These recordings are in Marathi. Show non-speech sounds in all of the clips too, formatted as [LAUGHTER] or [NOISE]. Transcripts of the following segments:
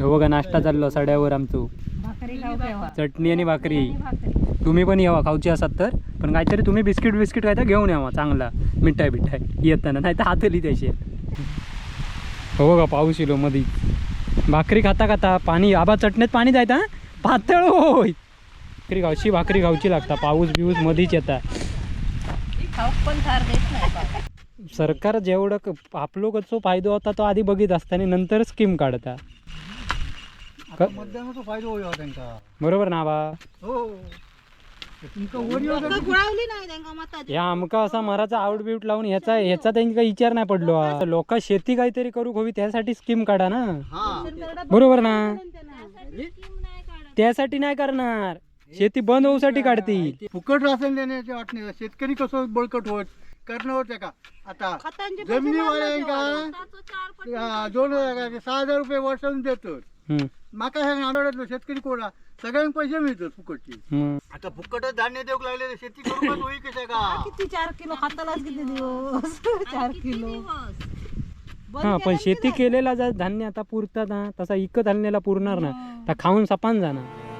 हो बघा नाश्ता चाललो सड्यावर आमचो. चटणी आणि भाकरी. तुम्ही पण यावा खाऊची असत तर. पण काहीतरी तुम्ही बिस्किट बिस्किट काय तर घेऊन यावा चांगला. मिठाई बिठाई. येताना नाही तर हातली त्याशी हो बघा पाऊस येलो मधी. भाकरी खाता खाता पाणी आबा चटणीत पाणी जायता पातळ होय. भाकरी खाऊची भाकरी खाऊची लागता. पाऊस बिऊस मधीच येता. सरकार जेवढं क- आपलो कसो फायदो होता तो आधी बघित असता आणि नंतर स्कीम काढता. मतदानाचो फायदो होयो त्यांका बरोबर ना बा. हो. तुमका गुळावली नाही आमका असा मराचा आउट बिऊट लावून ह्याचा ह्याचा त्यांनी काही विचार नाही पडलो हा. लोक शेती काहीतरी करू हवी त्यासाठी स्कीम काढा ना. हा. बरोबर ना? त्यासाठी नाही करणार. शेती बंद होऊसाठी काढतील. फुकट राशन देण्याची वाट नाही. शेतकरी कसं बळकट होत? करणार का? आता जमिनी वाल्यांका दोन हजार सहा हजार रुपये वर्षातून देतात. हम्म, माका ह्या नांदोड्यातलो शेतकरी कोणा सगळ्यांना पैसे मिळतात फुकटचे. आता फुकटच धान्य देऊ लागले शेती करूनच होई कशा का? किती चार किलो खातालाच किती दिवस? [LAUGHS] चार किलो. हा पण शेती केलेला जर धान्य आता पुरतात ना तसा इकत आणलेला पुरणार ना. तर खाऊन सपान जाणार.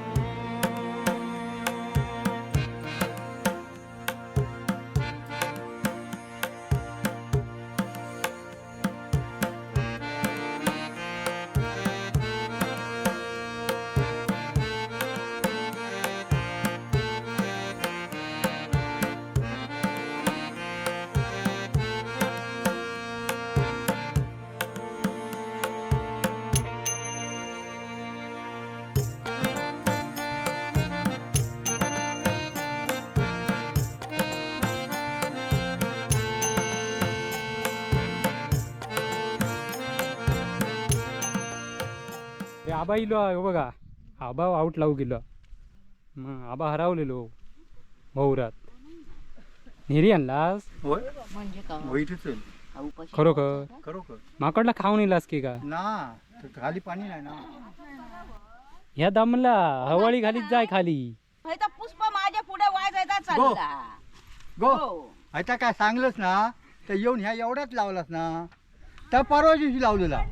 आबा इलो हो बघा. आबा आऊट लावू गेलो. मग आबा हरावलेलो. भोवरात नेरी आणलास? म्हणजे खरोखर? खरोखर. माकडला खाऊन येलास की का? ना खाली पाणी नाही ना. ह्या दमला हवाळी घालीत जाय खाली. पुष्प माझ्या पुढे वाजायचा चालला. गो. आता काय सांगलंस ना तर येऊन ह्या एवढ्याच लावलास ना त्या परवा दिवशी लावलेला.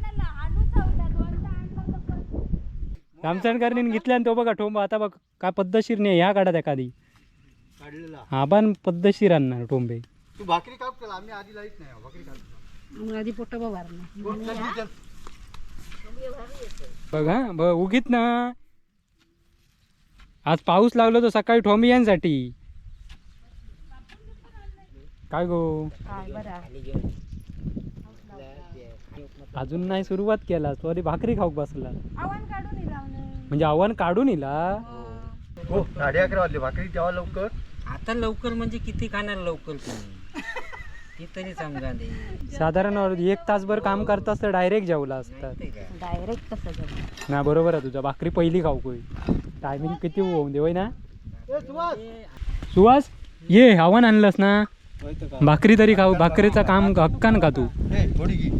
रामचंदकरनी घेतल्या आणि तो बघा टोंबा आता बघ काय पद्धतशीर नाही ह्या काढा त्या खाली काढलेला आबान पद्धतशीर आणणार टोंबे. तू भाकरी काप केला आम्ही आधी लाईत नाही भाकरी काप. आधी पोट भरलं बघा ब उगीत ना. आज पाऊस लागलो तो सकाळी ठोंबी यांसाठी. काय गो? अजून नाही सुरुवात केला तो आधी भाकरी खाऊक बसला. म्हणजे आव्हान काढून इला हो. साडे अकरा वाजले भाकरी तेव्हा लवकर. आता लवकर म्हणजे किती खाणार लवकर तुम्ही? ते तरी समजा दे. साधारण एक तासभर काम करतास तर डायरेक्ट जेवला असतात. ते काय? डायरेक्ट कसं जमलं ना बरोबर आहे तुझा. भाकरी पहिली खाऊ कोई. टायमिंग किती होऊन दे होय ना? सुहास! ये आव्हान आणलंस ना? भाकरी तरी खाऊ भाकरीचं काम हक्कान का तू? ए थोडी घे.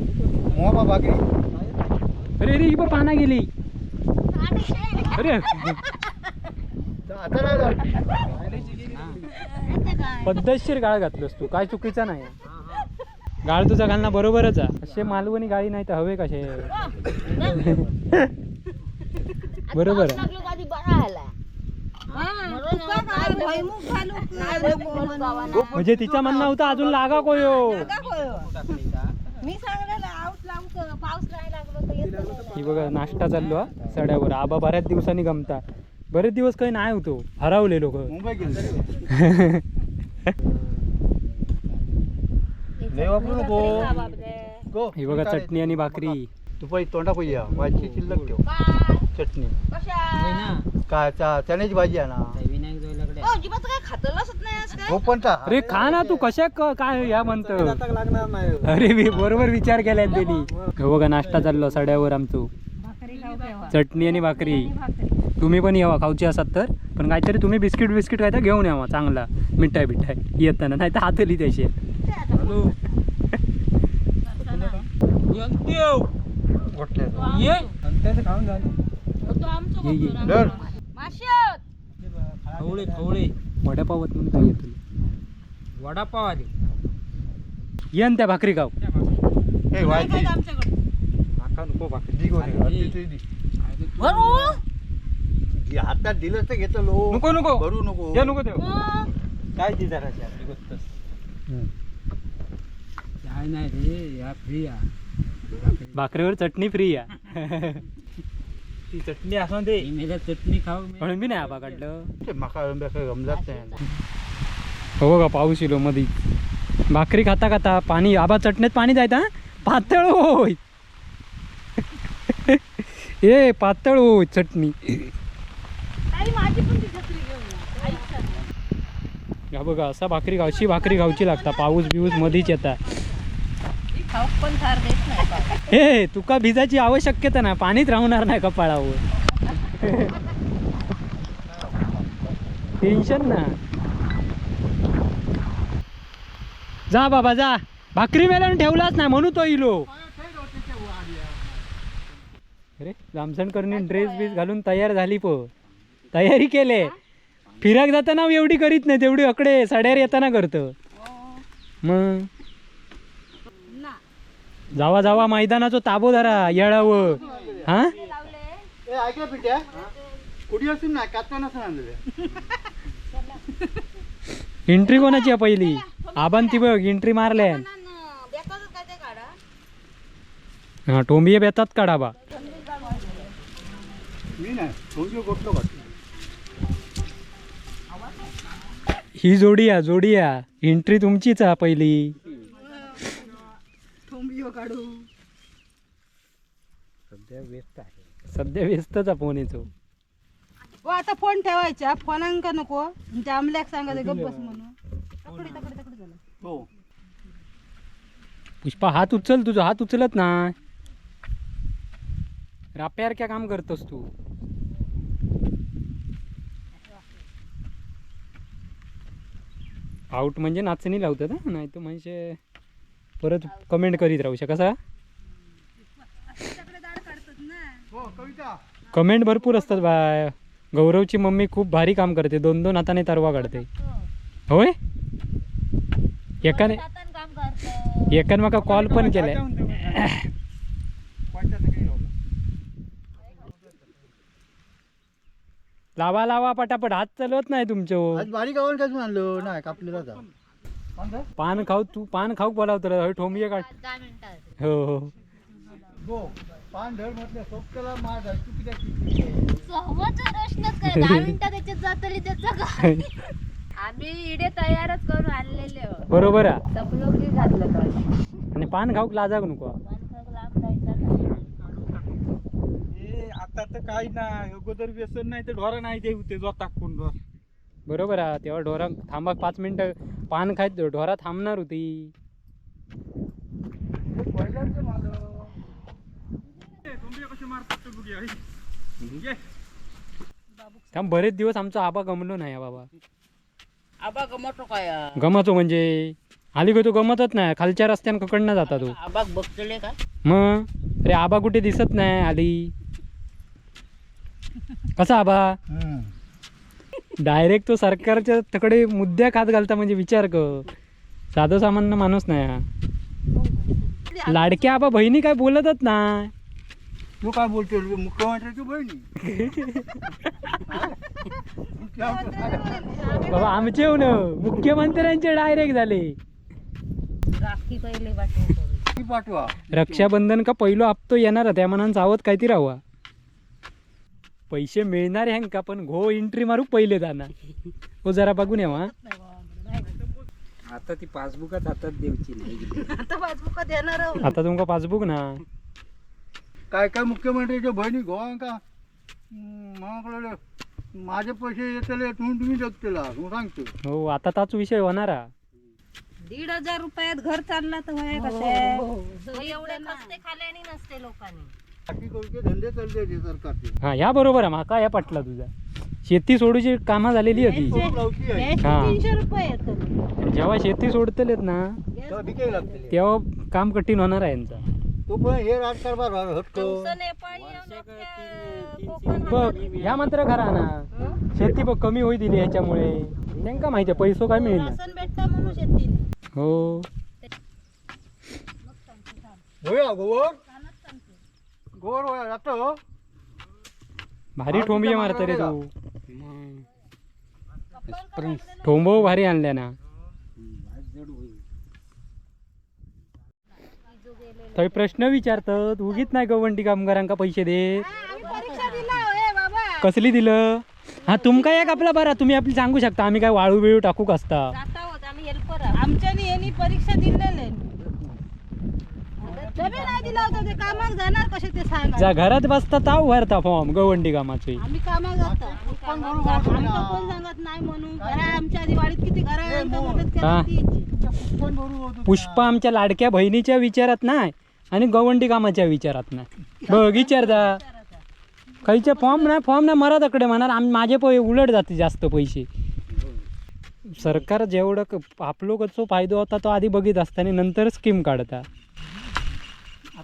मोबा भाकरी. अरे अरे ही बघ पाना गेली. अरे. पद्धतशीर गाळ घातलंस तू. काय चुकीचा नाही. गाळ तुझा घालणं बरोबरच आहे. असे मालवणी गाळी नाही तर हवे कसे? बरोबर म्हणजे तिचा म्हणणं होतं अजून लागा कोयो. मी सांगलेलं ही बघा नाश्ता चाललो हा सड्यावर. आबा बऱ्याच दिवसांनी गमता. बरेच दिवस काही नाही होतो. हरवले लोक. [LAUGHS] ही बघा चटणी आणि भाकरी. तू पहिले तोंडा पाहिजे भाजी शिल्लक ठेव. चटणी. काय चा- चण्याची भाजी आहे ना अजिबात काय खातलंच नाही आज काय? हो अरे खा ना तू कशा क- काय या म्हणतो? लागणार नाही. अरे मी बरोबर विचार केलाय त्यांनी. हो बघा नाश्ता चाललो सड्यावर आमचो. भाकरी खाऊ केव्हा? चटणी आणि भाकरी. भाकरी. तुम्ही पण यावा खाऊची असत तर. पण काहीतरी तुम्ही बिस्किट बिस्किट काय तर घेऊन यावा चांगला. मिठाई बिठाई. येताना नाही तर हातली त्याशी ये. तो आमचं ये, ये. बघतो ना. धर. माश्यात. खवळे खवळे वडापावत म्हणून काय येतो? वडापाव आले ये न त्या भाकरी. खाऊ ए, नाही भाजी खायचं आमच्याकडं. दी गो रे, अर्धी तरी दी. भरू हे हातात दिलं तर घेतो लो. नको नको. भरू नको. या नको देऊ. मग काय ती गोष्ट? काय नाही रे या फ्री या. भाकरीवर चटणी फ्री या. [LAUGHS] ती चटणी असं दे मेल्या चटणी खाऊ मी. म्हणून बी नाही आबा काढलं. ते मका बिंब्या गमजात नाही. हो बघा पाऊस येलो मधी. भाकरी खाता खाता पाणी आबा चटणीत पाणी जायता पातळ होय. [LAUGHS] ए पातळ होय चटणी. ती बघा असा भाकरी गावची भाकरी गावची लागता. पाऊस बिऊस मधीच येता. ही खाऊक पण फार देत नाही बाबा. [LAUGHS] हे तुका भिजायची आवश्यकता ना पाणीच राहणार नाही कपाळावर. टेन्शन ना. जा बाबा जा. भाकरी मेल्यानं ठेवलाच नाही म्हणू तो इलो. अरे जामसणकरनी ड्रेस बीस घालून तयार झाली पो. तयारी केले. फिराक जाताना एवढी करीत नाही तेवढी अकडे साड्यावर येताना करतं. मग? ना जावा जावा मैदानाचो ताबो धरा येळावं. हा? ऐकलं पिट्या. कुठे असून ना नसून एंट्री कोणाची आहे पहिली? आबान ती बघ एंट्री मारल्या हा टोंबिये बेतात काढा बा. ही जोडी या जोडी या एंट्री तुमचीच आहे पहिली. काढू. सध्या व्यस्त आहे. सध्या व्यस्तच आहे फोन येतो हो आता फोन ठेवायचा. फोनांक नको. म्हणजे आमल्याक सांगायचं गप्प बस म्हणून. तकडे तकडे तकडे झालं. हो. पुष्पा हात उचल. तुझा हात उचलत ना राप्यार क्या काम करतोस तू. आउट म्हणजे नाचणी लावतात हा? नाही तर म्हणजे परत कमेंट करीत राहू शकसा हो कविता. कमेंट भरपूर असतात बाय गौरवची मम्मी खूप भारी काम करते. दोन दोन हाताने तरवा काढते. होय? एकाने काम करतो एकाने मका कॉल पण केलाय. लावा लावा पटापट. हात चालवत नाही तुमचं. आज बारीक आणलो. नाही कापलेला पान खाऊ तू पान खाऊ बोलावतं ठोंबिये काढ दहा मिनिटात हो हो. हो पान धर म्हटलं सोपत्याला मार झाली तू किती सहवाचा प्रश्नच काय? दहा मिनिटात त्याच्यात जातली त्याचं काय? [LAUGHS] आम्ही इडे तयारच करून आणलेले हो. बरोबर आहे. सपलो की घातलं तर. आणि पान खाऊक लाजाक नको? लांब जायचं नाही. ए आता तर काही नाही. अगोदर व्यसन नाही तर ढोरा नाही देऊ ते जो टाकून ढोर. बरोबर आहे. तेव्हा ढोरा थांबा पाच मिनिटं. पान खायत ढोरा थांबणार होती. थांब बरेच दिवस आमचा आबा गमलो नाही हा बाबा. आबा गमतो काय? गमतो म्हणजे आली गो तो गमतच नाही खालच्या रस्त्यानं ककडनं जाता तो. आबा बघतले का? मग अरे आबा कुठे दिसत नाही आली. कसा आबा? डायरेक्ट तो सरकारच्या तकडे मुद्द्या खात घालता म्हणजे विचार कर. साधं सामान्य माणूस नाही हा. लाडक्या आबा बहिणी काय बोलतच नाही. तू काय बोलतो मुख्यमंत्र्याची बहिणी. बाबा आमचे हो ना मुख्यमंत्र्यांचे डायरेक्ट झाले. राखी पहिले पाठवा. रक्षाबंधन का पहिलो हप्तो येणार त्या मनान सावध काय ती राहावा पैसे मिळणार ह्यांका पण घो एंट्री मारू पहिले जाणार हो जरा बघून यावा आता ती पासबुकच हातात देऊची नाही आता पासबुक देणार आहो. आता तुमका पासबुक ना. काय काय मुख्यमंत्र्याच्या बहिणी गोवा का मला माझे पैसे येतले तुम्ही तुम्ही जगतेला तू सांगतो. हो आता ताच विषय होणार. हा. दीड हजार रुपयात घर चालला तर वय कसे? एवढे खस्ते खाल्याने नसते लोकांनी. बाकी करूचे धंदे चालले ते सरकारचे? हा या बरोबर आहे माका या पटला तुझा. शेती सोडूची कामं झालेली होती खूप लवकी आहे. यायचे हा. तीनशे रुपये जेव्हा शेती सोडतलेत ना तेव्हा भिकायला लागते तेव्हा काम कठीण होणार आहे यांचा. तो पण हे राजकारभार हटतो. बघ ह्या मात्र खरा ना. शेती बघ कमी होई दिली याच्यामुळे. त्यांका माहिती पैसो काय भेटता म्हणून शेती हो. होया होया जातो. भारी ठोंबिये मारत रे तू. ठोंबो भारी आणल्या ना. थंय प्रश्न विचारतात उगीच नाही गवंडी कामगारांका पैसे दे कसली दिलं? हा तुमका एक आपला बरा? तुम्ही आपली सांगू शकता आम्ही काय वाळू बिळू टाकू आमच्यानी यांनी परीक्षा दिलेले. डबे नाही दिला होता ते कामाक जाणार कसे ते सांगा. ज्या घरात बसता ताव भरता फॉर्म गवंडी कामाचे. आम्ही कामाक जातो. आमचं कोण सांगत नाही म्हणून. घरा आमच्या दिवाळीत किती घरा मदत हा. केली ती. पण भरू होतो पुष्पा आमच्या लाडक्या बहिणीच्या विचारात नाही आणि गवंडी कामाच्या विचारात नाही. बघ विचारता खायचे फॉर्म नाही फॉर्म नाही मरा तकडे म्हणणार आम्ही माझे पै उलट जाते जास्त पैसे. सरकार जेवढं क- आपलो कसो फायदो होता तो आधी बघित असताना नंतर स्कीम काढता.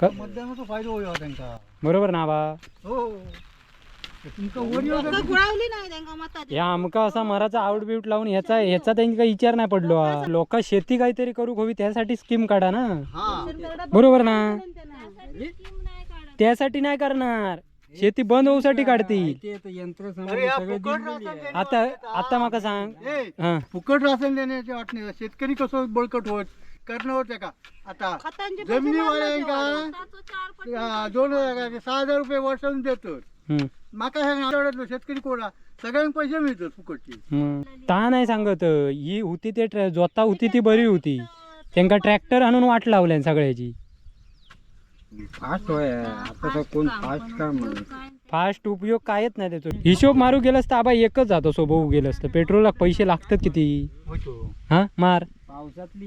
मतदानाचा फायदा बरोबर ना बा? हो. तुमका वरी गुळावली नाही आमका असा मराचा आउट बिऊट लावून ह्याचा ह्याचा त्यांनी काही विचार नाही पडलो लोक शेती काहीतरी करू हवी त्यासाठी स्कीम काढा ना. हा. बरोबर ना? त्यासाठी नाही करणार. शेती बंद होऊसाठी काढती. अरे या फुकट राशन देणे आता आता माका सांग. ए, हा. फुकट राशन देण्याची वाट नाही. शेतकरी कसं बळकट होत? करणं होते का? आता खतांचे जमिनी का? दोन हजार का, सहा हजार रुपये वर्षातून देतो हम्म. माका आठवड्यातलो शेतकरी कोणा सगळ्यांना पैसे मिळतात फुकटचे. ता नाही सांगत ही होती ते ट्रॅ- जोता होती ती बरी होती. त्यांका ट्रॅक्टर आणून वाट लावल्या सगळ्याची. फास्ट होय आता तर कोण फास्ट काय म्हणत फास्ट उपयोग कायच नाही त्याचा. हिशोब मारू गेलंस तर आबा एकच जातो सोबत गेलंस तर. पेट्रोलला पैसे लागतात किती? होतो हा मार.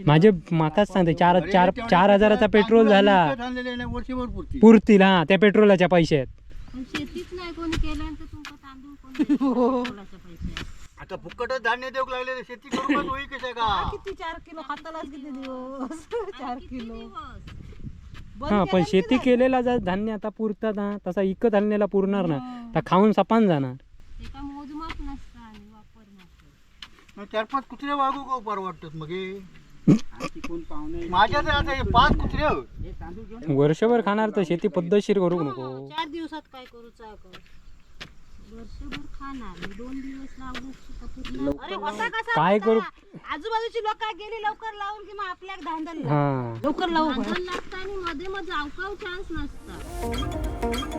माझे माकाच सांगते चार चार चार हजाराचा पेट्रोल झाला. पुरतील हा त्या पेट्रोलाच्या पैशात. शेतीच नाही कोणी केलं तर तुमचं तांदूळ कोणी [LAUGHS] पैसे आता फुकटच धान्य देऊ लागले शेती करूनच होई कशा का? किती चार किलो खातालाच किती दिवस? [LAUGHS] चार किलो. हा पण शेती केलेला जर धान्य आता पुरतात ना तसा इकत आणलेला पुरणार ना. तर खाऊन सपान जाणार. मोजमाप नसतं. मग चार पाच कुत्रे वागू का मग हे? कोण पाहुणे माझ्या तर आता हे पाच कुत्रे आहेत. वर्षभर खाणार तर शेती पद्धतशीर करू नको चार दिवसात काय करू चाय करू वर्षभर खाणार मी दोन दिवस लागू अरे होता कसा काय होता? करू? आजूबाजूची लोक गेली लवकर लावून की मग आपल्या धांदल हा लवकर लावू लागतं आणि मध्ये मध्ये अवकाव चान्स नसता